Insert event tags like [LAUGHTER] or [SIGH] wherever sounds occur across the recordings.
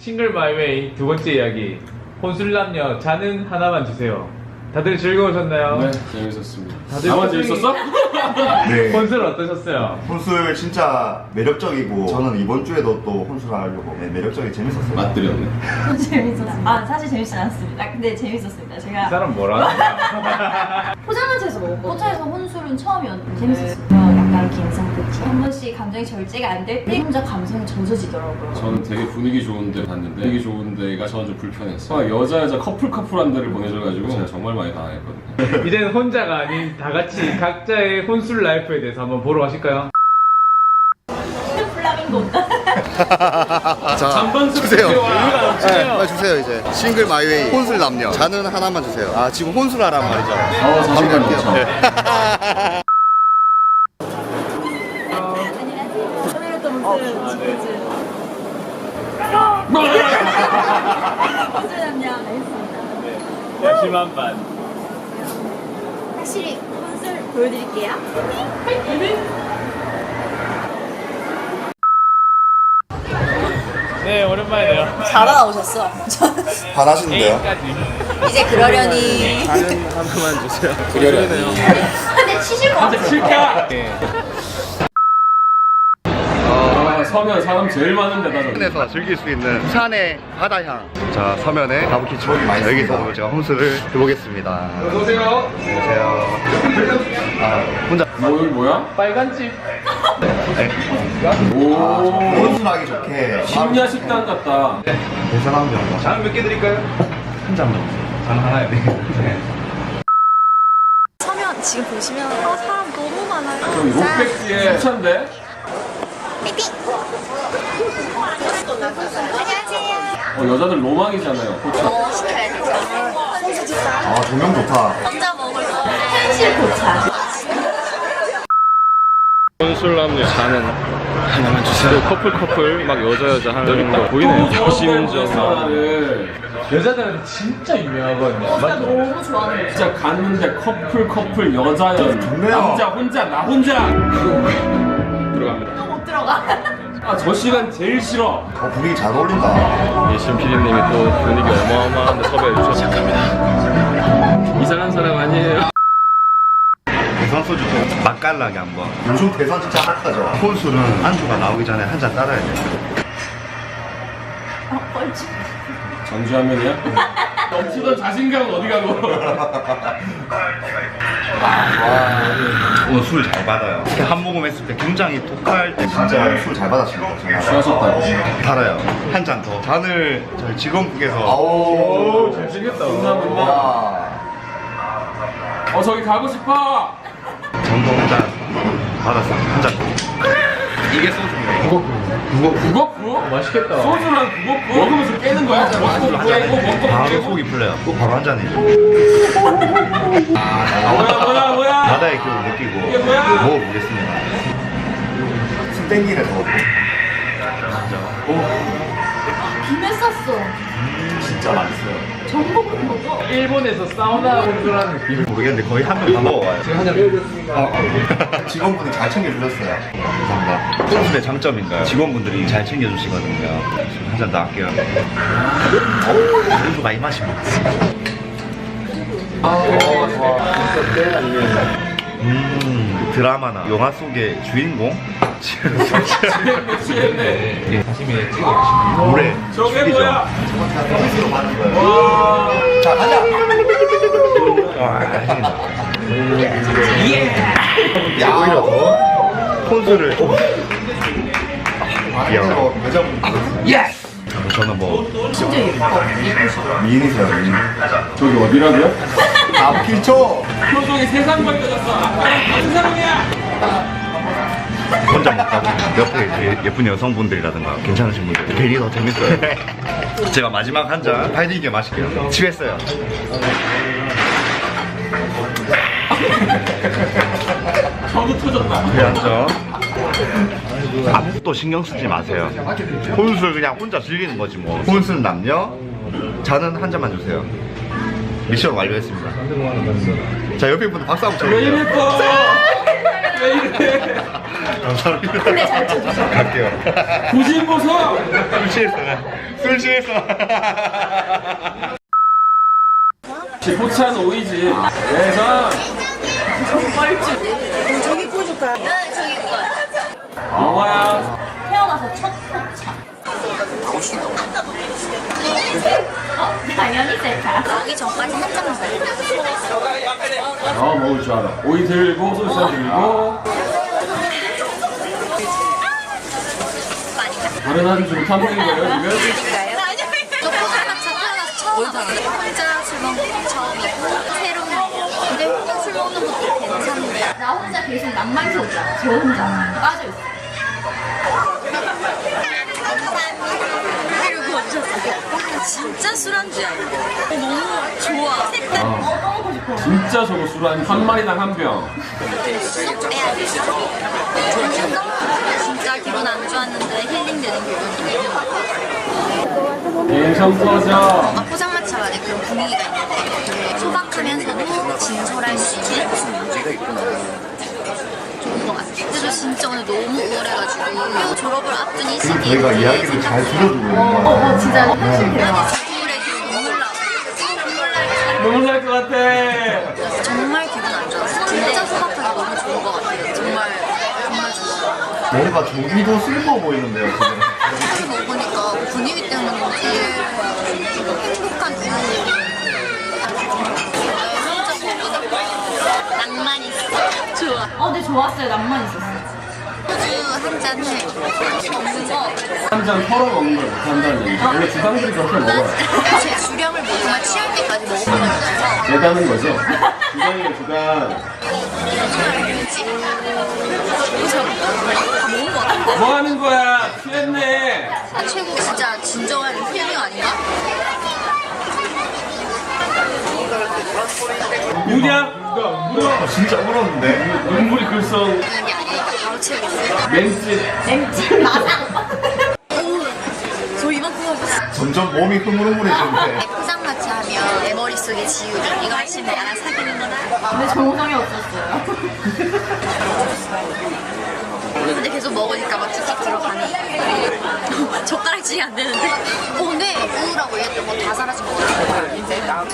싱글 마이웨이 두 번째 이야기 혼술남녀 자는 하나만 주세요 다들 즐거우셨나요? 네, 재밌었습니다. 다들 나만 표정이- 재밌었어? [LAUGHS] 네. 혼술 어떠셨어요? 혼술 진짜 매력적이고 저는 이번 주에도 또 혼술 하려고 네, 매력적이 재밌었어요. 맛들이었네. [LAUGHS] 재밌었습니다. 아 사실 재밌지 않았습니다. 근데 재밌었습니다. 이 제가 사람 뭐라? [LAUGHS] 포장마차에서 먹었거든요. 포차에서 혼술은 처음이었는데 재밌었어요. 약간 긴상특히 한 번씩 감정이 절제가 안 될 때 혼자 감성이 젖어지더라고요. 저는 되게 분위기 좋은데 봤는데 분위기 좋은 데가 저는 좀 불편했어요. 막 여자 여자 커플 커플한 데를 보내줘가지고 제가 정말 많이 당황했거든요. [LAUGHS] 이제는 혼자가 아닌 다 같이 각자의 혼술 라이프에 대해서 한번 보러 가실까요? 플라밍고 [LAUGHS] 자, 주세요. 와. 네, 빨리 주세요 이제. 싱글 마이웨이 혼술 남녀. 자는 하나만 주세요. 아 지금 혼술하란 말이죠. 어, 자신감 바로 좋죠. 갈게요. 안녕하세요. 혼술 남녀 알겠습니다. 야심한 반 확실히 혼술 보여드릴게요. 네 오랜만이네요 잘하다 오셨어. [LAUGHS] 반하시는데요? 이제 그러려니. 하나만 주세요 그려려니. 근데 치실 것 같아. 네. 아, 서면 사람 제일 많은 데다 저기. 에서 즐길 수 있는 부산의 바다향. 자 서면에 가부키초. 여기서 오늘 제가 혼술을 해보겠습니다. 어서오세요. 안녕하세요. 아 혼자. 뭐 여기 뭐야? 빨간 집 오. 혼술하기 좋게. 심야 식당 같다. 대단한 점. 잔몇 개 드릴까요? 한 잔만. 잔 하나요 서면 지금 보시면 어, 사람 너무 많아요. 저기 록백지에 수찬데 안녕하세요. 어, 여자들 로망이잖아요. 포차. 뭐 시켜야 되죠? 아 조명 좋다. 혼자 먹을 거. 현실 포차. 혼술남녀 자는 하나만 주세요. 커플 커플 막 여자 여자 하는 거 보이네요. 또 심정. 하나를 여자들한테 진짜 유명하거든요 어? 너무 좋아하는 거. 진짜 갔는데 커플 커플 여자연 좋네요. 남자 혼자 나 혼자 들어갑니다. 또못 들어가. 아 저 시간 제일 싫어 어 분위기 잘 어울린다. 예신 PD님이 또 분위기 어마어마한데 섭외해 주셔서 시작합니다. 이상한 사람 아니에요. 대선 소주 좀 맛깔나게 한번. 요즘 대선 진짜 핫하죠. 혼술은 안주가 나오기 전에 한 잔 따라야 돼. 어, 얼추. 전주하면이야? [LAUGHS] 넘치던 자신감은 어디 가고 [LAUGHS] 오늘 술 잘 받아요. 이렇게 한 모금 했을 때 굉장히 독할 때 진짜 술 잘 받았습니다. 제가. 취하셨다고 달아요. 한 잔 더. 잔을 저희 직원분께서. 오 잘 생겼다 와. 어 저기 가고 싶어 정도 한잔 받았어. 한 잔. 이게 소주입니다. 국어프? 맛있겠다 소주랑 국어프? 먹으면서 깨는 거야? 먹고 깨고 먹고 바로 깨고 속이 풀려요. 또 바로 한 잔이죠. 뭐야 뭐야 뭐야 바다의 기운을 느끼고 이게 뭐야? 먹어보겠습니다. 술 땡기네 더. 비밀 썼어. 진짜 맛있어요. 전복을 먹어. 일본에서 사우나 혼술하는 느낌 모르겠는데 거의 한명다 먹어가요. 제가 한잔 드렸습니다 직원분이 잘 챙겨주셨어요. 감사합니다. 혼술의 장점인가요? 직원분들이 잘 챙겨주시거든요. 한잔더 할게요. 혼수가 이 맛입니다. 음, 드라마나 영화 속의 주인공? 취했네 사시미에 찍어 노래. 저게. 뭐야 서비스로 받는 거예요. 와 자, 가자! 와, 야, 오히려 더 혼수를. 귀여워. 여자분. 예스! 저는 뭐. 미인이세요, 미인. 저기 어디라고요? 아, 필초! 표정이 세상 밝혀졌어 사람이야 혼자 먹다가 옆에 이렇게 예쁜 여성분들이라든가 괜찮으신 분들 괜히 더 재밌어요. [LAUGHS] 제가 마지막 한잔 파이드 이게 맛있게요. 취했어요. 저도 터졌다 그 한점 아무것도 신경 쓰지 마세요. 혼술 그냥 혼자 즐기는 거지 뭐. 혼술 남녀, 자는 한 잔만 주세요. 미션 완료했습니다. 자 옆에 분들 박수 한번 왜 쳐주세요. 이랬어 왜 이래 감사합니다. 근데 잘 쳐주셔. 갈게요. 구진 보석! 술 취했어. 술 취했어. 포찬 오이지. 예선. 저기 꽂을까요? 네, 저기 꽂 영화야. 태어나서 첫 포차. 어, 당연히 셀카. 가기 전까지 한 잔만 어, 먹을 줄 알아. 오이 들고, 소스 들고. 다른 한줄 탐구인 거예요, 와봤어요. 혼자 술 먹는 거 처음이고 새로운 거. 근데 혼자 술 먹는 것도 괜찮은데 나 혼자 계속 낭만 속이야. 저 혼자 빠져 있어. 그리고 오셨어요. 진짜 술안주야. 너무 좋아. 색깔 어, 먹고 싶어. 진짜 저거 술한 한 마리당 한 병. 쏙 빼야 돼 기분 안 좋았는데 힐링되는 기분이에요. 인성 터져. 뭔가 포장마차 안에 그런 분위기가 있는데 소박하면서도 진솔할 수 있는 무슨 문제가 있구나. 좋은 것 같아요. 그래서 진짜 오늘 너무 우울해가지고 졸업을 앞둔 이 시기에 저희가 이야기를 잘 들어주고 있는 거 어, 같아요. 어, 진짜 현실 대박. 눈물에 눈물 날 것 같아. 정말 기분 안 좋았어. 진짜 소박하게 너무 좋은 것 같아요. 정말 정말 좋아. 뭔가 저기도 슬퍼 보이는데요, 지금. 분위기 때문인지 행복한 분위기. 낭만 있어. 좋아. 어, 네 좋았어요. 낭만 있었어. 소주 한 잔에 먹는 거. 한잔 털어 먹는 걸 못한다는 얘기. 원래 주당들이 그렇게 먹어요. [LAUGHS] 제 주량을 못 정말 취할 때까지 먹어보면서 대단한 거죠. 주당이에요, 주당. 같은데? 뭐 하는 거야? 취했네. 아, 최고 진짜 진정한 힐링 아닌가? 유리야? 아, 진짜 울었는데. 눈물이 글썽. 그런 게 아니니까 바로 채우겠어요. 멘트. 마상. 저 이만큼 하고. 점점 몸이 흐물흐물해지는데. 포장마차 하면 내 머릿속에 지우개 이거 하시면 나랑 사귀는구나 근데 정성이 없었어요 [LAUGHS] 근데 계속 먹으니까 막 툭툭 들어가네 [LAUGHS] 젓가락질이 안 되는데 어 근데 우울하고 얘도 뭐다 사라진 것 같아 한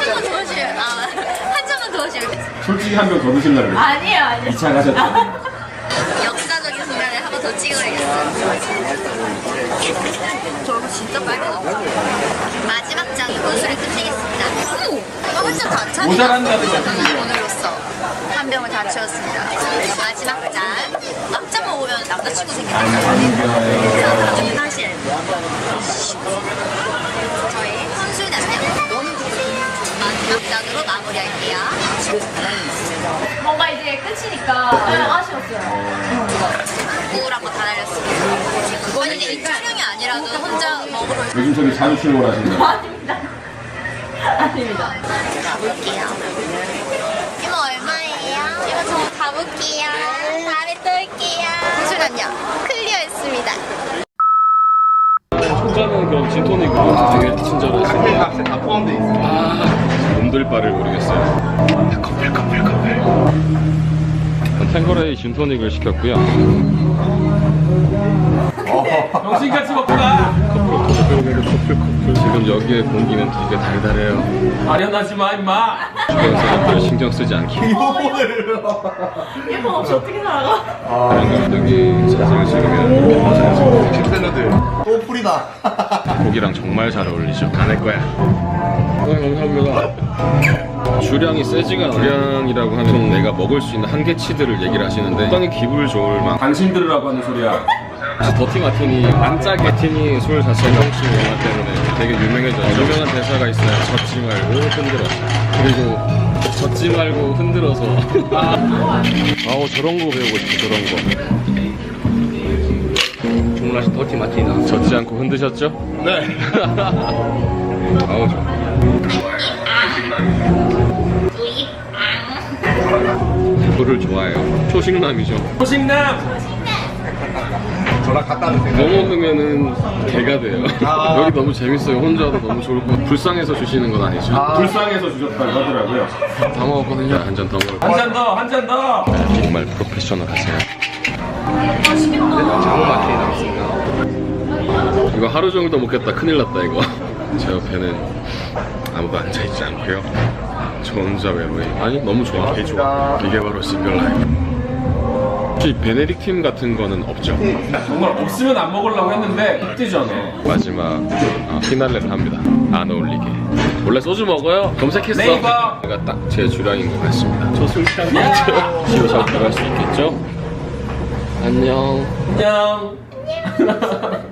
잔만 더 하시면 아한 잔만 더 하시면 솔직히 한 병 더 드실라 그래. 아니에요 아니에요 2차 가셨다. [LAUGHS] 역사적인 순간을 한 번 더 찍어야겠어. 저 얼굴 진짜 빨개졌어. 마지막 장 혼술을 끝내겠습니다. 어머! 나 혼자 다 차네. 모자란다는 거 같은데요. 오늘로써 한 병을 다 채웠습니다. 마지막 짠. 막장 먹으면 남자친구 생긴다. 사실. 저희 혼술 담량 너무. 마지막 잔으로 마무리할게요. 뭔가 이제 끝이니까 아쉬웠어요. 우울한 거다 날렸습니다. 아니 근데 이 촬영이 아니라도 혼자 먹으러 요즘 저기 자주 출근하신다. 아닙니다. 아닙니다. 가볼게요. 이거 얼마예요? 이거 저 가볼게요. 다음에 또 올게요. 무술은요? 클리어했습니다. 초반은 그럼 진토닉으로 되게 친절하시고 값에 다 포함돼 있어요. 아 몸둘 바를 모르겠어요 커플, 커플, 커플. 탱거레이 진토닉을 시켰고요 정신같이 먹고 가. 지금 여기에 공기는 되게 달달해요 아련하지 마, 임마. 주변 사람들 신경 쓰지 않기. 일본 없이 어떻게 살아가? 다른 감독이 자세를 즐기면 맞아요 팬들 또 풀이다. 고기랑 정말 잘 어울리죠 안 할 거야 네, 감사합니다 주량이 세지가 않아요 주량이라고 하면 내가 먹을 수 있는 한계치들을 얘기를 하시는데 상당히 기분 좋을 만 당신 들으라고 하는 소리야. 더티 마티니 안짜게 마티니 술 자체가 혹시 영화 때문에 되게 유명해졌죠. 유명한 대사가 있어요. 젖지 말고 흔들어서 그리고 젖지 말고 흔들어서. [LAUGHS] 아우 저런 거 배우고 싶어 저런 거. 주문하신 더티 마티니 젖지 않고 흔드셨죠? 네. [LAUGHS] 아우 좋아 물을 좋아해요. 초식남이죠. 호식남. 저랑 같다는 뭐 생각. 먹으면은 개가 돼요. 아. [LAUGHS] 여기 너무 재밌어요. 혼자도 너무 좋을 것 같아요. 불쌍해서 주시는 건 아니죠. 불쌍해서 주셨다고 하더라고요. 다 먹었거든요. 한 잔 더 먹을 한 잔 더, 한 잔 더. 정말 프로페셔널 하세요. 장어 마틴이 나왔습니다. 이거 하루 종일 도 먹겠다. 큰일 났다 이거. 제 옆에는 아무도 앉아 있지 않고요. 저 혼자 외로이. 아니 너무 좋아. 개 좋아. 이게 바로 싱글 라이프. 혹시 베네딕틴 같은 거는 없죠? 정말 없으면 안 먹으려고 했는데 뜨 전에. 마지막 어, 피날레를 합니다. 안 어울리게. 원래 소주 먹어요? 검색했어. 네이버. 내가 딱 제 주량인 것 같습니다. 저 술 취한 거 같죠? 시로 잘 들어갈 수 있겠죠? 안녕. 안녕. [LAUGHS]